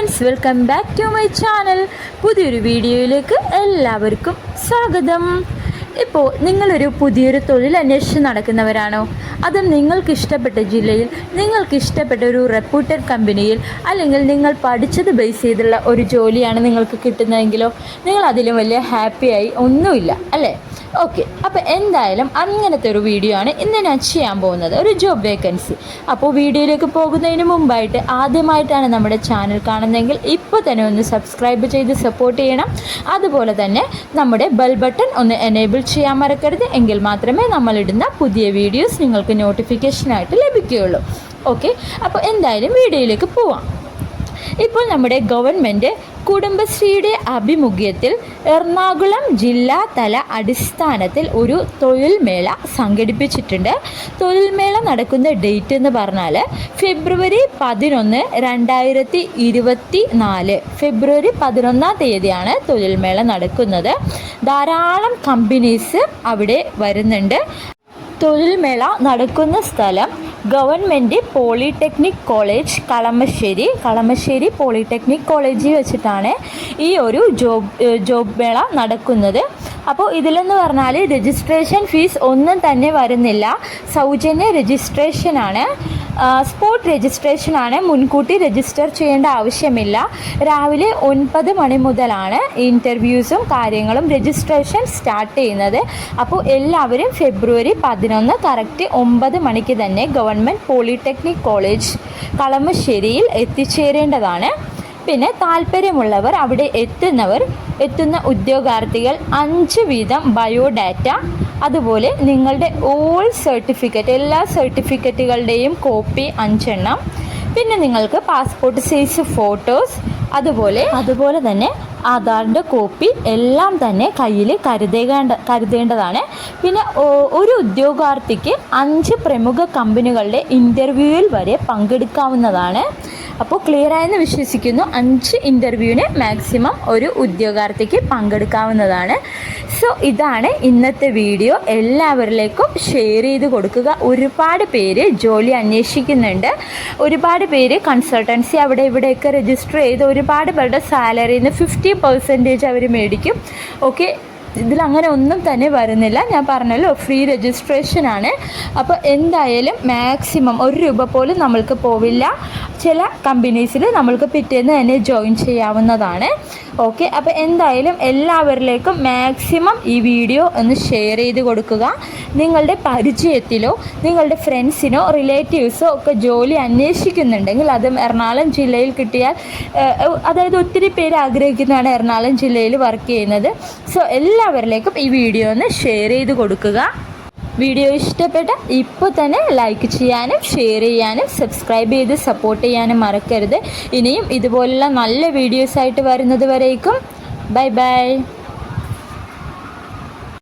Friends welcome back to my channel പുതിയൊരു വീഡിയോയിലേക്ക് എല്ലാവർക്കും സ്വാഗതം. ഇപ്പോൾ നിങ്ങളൊരു പുതിയൊരു തൊഴിൽ അന്വേഷിച്ച് നടക്കുന്നവരാണോ? അതും നിങ്ങൾക്ക് ഇഷ്ടപ്പെട്ട ജില്ലയിൽ നിങ്ങൾക്ക് ഇഷ്ടപ്പെട്ട ഒരു റെപ്യൂട്ടഡ് കമ്പനിയിൽ അല്ലെങ്കിൽ നിങ്ങൾ പഠിച്ചത് ബേസ് ചെയ്തുള്ള ഒരു ജോലിയാണ് നിങ്ങൾക്ക് കിട്ടുന്നതെങ്കിലോ നിങ്ങൾ അതിലും വലിയ ഹാപ്പിയായി ഒന്നുമില്ല അല്ലേ? ഓക്കെ അപ്പോൾ എന്തായാലും അങ്ങനത്തെ ഒരു വീഡിയോ ആണ് ഇന്ന് ഞാൻ ചെയ്യാൻ പോകുന്നത്. ഒരു ജോബ് വേക്കൻസി അപ്പോൾ വീഡിയോയിലേക്ക് പോകുന്നതിന് മുമ്പായിട്ട് ആദ്യമായിട്ടാണ് നമ്മുടെ ചാനൽ കാണുന്നതെങ്കിൽ ഇപ്പോൾ തന്നെ ഒന്ന് സബ്സ്ക്രൈബ് ചെയ്ത് സപ്പോർട്ട് ചെയ്യണം. അതുപോലെ തന്നെ നമ്മുടെ ബെൽ ബട്ടൺ ഒന്ന് എനേബിൾ ചെയ്യാൻ മറക്കരുത്. എങ്കിൽ മാത്രമേ നമ്മളിടുന്ന പുതിയ വീഡിയോസ് നിങ്ങൾക്ക് നോട്ടിഫിക്കേഷനായിട്ട് ലഭിക്കുകയുള്ളൂ. ഓക്കെ അപ്പോൾ എന്തായാലും വീഡിയോയിലേക്ക് പോവാം. ഇപ്പോൾ നമ്മുടെ ഗവൺമെന്റ് കുടുംബശ്രീയുടെ ആഭിമുഖ്യത്തിൽ എറണാകുളം ജില്ലാ തല അടിസ്ഥാനത്തിൽ ഒരു തൊഴിൽ മേള സംഘടിപ്പിച്ചിട്ടുണ്ട്. തൊഴിൽ മേള നടക്കുന്ന ഡേറ്റ് എന്ന് പറഞ്ഞാൽ ഫെബ്രുവരി പതിനൊന്ന് രണ്ടായിരത്തി ഇരുപത്തി നാല് ഫെബ്രുവരി പതിനൊന്നാം തീയതിയാണ് തൊഴിൽ മേള നടക്കുന്നത്. ധാരാളം കമ്പനീസ് അവിടെ വരുന്നുണ്ട്. തൊഴിൽ മേള നടക്കുന്ന സ്ഥലം government polytechnic college Kalamassery. Kalamassery polytechnic കോളേജിൽ വെച്ചിട്ടാണ് ഈ ഒരു ജോബ് ജോബ് മേള നടക്കുന്നത്. അപ്പോൾ ഇതിലെന്ന് പറഞ്ഞാൽ രജിസ്ട്രേഷൻ ഫീസ് ഒന്നും തന്നെ വരുന്നില്ല. സൗജന്യ രജിസ്ട്രേഷനാണ് സ്പോട്ട് രജിസ്ട്രേഷനാണ് മുൻകൂട്ടി രജിസ്റ്റർ ചെയ്യേണ്ട ആവശ്യമില്ല. രാവിലെ ഒൻപത് മണി മുതലാണ് ഇന്റർവ്യൂസും കാര്യങ്ങളും രജിസ്ട്രേഷൻ സ്റ്റാർട്ട് ചെയ്യുന്നത്. അപ്പോൾ എല്ലാവരും ഫെബ്രുവരി പതിനൊന്ന് കറക്റ്റ് ഒമ്പത് മണിക്ക് തന്നെ ഗവൺമെന്റ് പോളിടെക്നിക് കോളേജ് കളമശ്ശേരിയിൽ എത്തിച്ചേരേണ്ടതാണ്. പിന്നെ താല്പര്യമുള്ളവർ അവിടെ എത്തുന്നവർ എത്തുന്ന ഉദ്യോഗാർത്ഥികൾ അഞ്ച് വീതം ബയോഡാറ്റ അതുപോലെ നിങ്ങളുടെ ഓൾ സർട്ടിഫിക്കറ്റ് എല്ലാ സർട്ടിഫിക്കറ്റുകളുടെയും കോപ്പി അഞ്ചെണ്ണം. പിന്നെ നിങ്ങൾക്ക് പാസ്പോർട്ട് സൈസ് ഫോട്ടോസ് അതുപോലെ അതുപോലെ തന്നെ ആധാറിന്റെ കോപ്പി എല്ലാം തന്നെ കയ്യിൽ കരുതേണ്ട കരുതേണ്ടതാണ്. പിന്നെ ഒരു ഉദ്യോഗാർത്ഥിക്ക് അഞ്ച് പ്രമുഖ കമ്പനികളുടെ ഇന്റർവ്യൂവിൽ വരെ പങ്കെടുക്കാവുന്നതാണ്. അപ്പോൾ ക്ലിയർ ആയെന്ന് വിശ്വസിക്കുന്നു. അഞ്ച് ഇന്റർവ്യൂവിന് മാക്സിമം ഒരു ഉദ്യോഗാർത്ഥിക്ക് പങ്കെടുക്കാവുന്നതാണ്. സോ ഇതാണ് ഇന്നത്തെ വീഡിയോ എല്ലാവരിലേക്കും ഷെയർ ചെയ്ത് കൊടുക്കുക. ഒരുപാട് പേര് ജോലി അന്വേഷിക്കുന്നുണ്ട്. ഒരുപാട് പേര് കൺസൾട്ടൻസി അവിടെ ഇവിടെയൊക്കെ രജിസ്റ്റർ ചെയ്ത് ഒരുപാട് പേരുടെ സാലറിയിൽ നിന്ന് ഫിഫ്റ്റി പെർസെന്റേജ് അവർ മേടിക്കും. ഓക്കെ ഇതിലങ്ങനെ ഒന്നും തന്നെ വരുന്നില്ല. ഞാൻ പറഞ്ഞല്ലോ ഫ്രീ രജിസ്ട്രേഷൻ ആണ്. അപ്പോൾ എന്തായാലും മാക്സിമം ഒരു രൂപ പോലും നമ്മൾക്ക് പോവില്ല. ചില കമ്പനീസിൽ നമ്മൾക്ക് പിറ്റേന്ന് തന്നെ ജോയിൻ ചെയ്യാവുന്നതാണ്. ഓക്കെ അപ്പോൾ എന്തായാലും എല്ലാവരിലേക്കും മാക്സിമം ഈ വീഡിയോ ഒന്ന് ഷെയർ ചെയ്ത് കൊടുക്കുക. നിങ്ങളുടെ പരിചയത്തിലോ നിങ്ങളുടെ ഫ്രണ്ട്സിനോ റിലേറ്റീവ്സോ ഒക്കെ ജോലി അന്വേഷിക്കുന്നുണ്ടെങ്കിൽ അതും എറണാകുളം ജില്ലയിൽ കിട്ടിയാൽ അതായത് ഒത്തിരി പേര് ആഗ്രഹിക്കുന്നതാണ് എറണാകുളം ജില്ലയിൽ വർക്ക് ചെയ്യുന്നത്. സോ എല്ലാവരിലേക്കും ഈ വീഡിയോ ഒന്ന് ഷെയർ ചെയ്ത് കൊടുക്കുക. വീഡിയോ ഇഷ്ടപ്പെട്ട ഇപ്പോൾ തന്നെ ലൈക്ക് ചെയ്യാനും ഷെയർ ചെയ്യാനും സബ്സ്ക്രൈബ് ചെയ്ത് സപ്പോർട്ട് ചെയ്യാനും മറക്കരുത്. ഇനിയും ഇതുപോലുള്ള നല്ല വീഡിയോസായിട്ട് വരുന്നത് വരേക്കും. Bye bye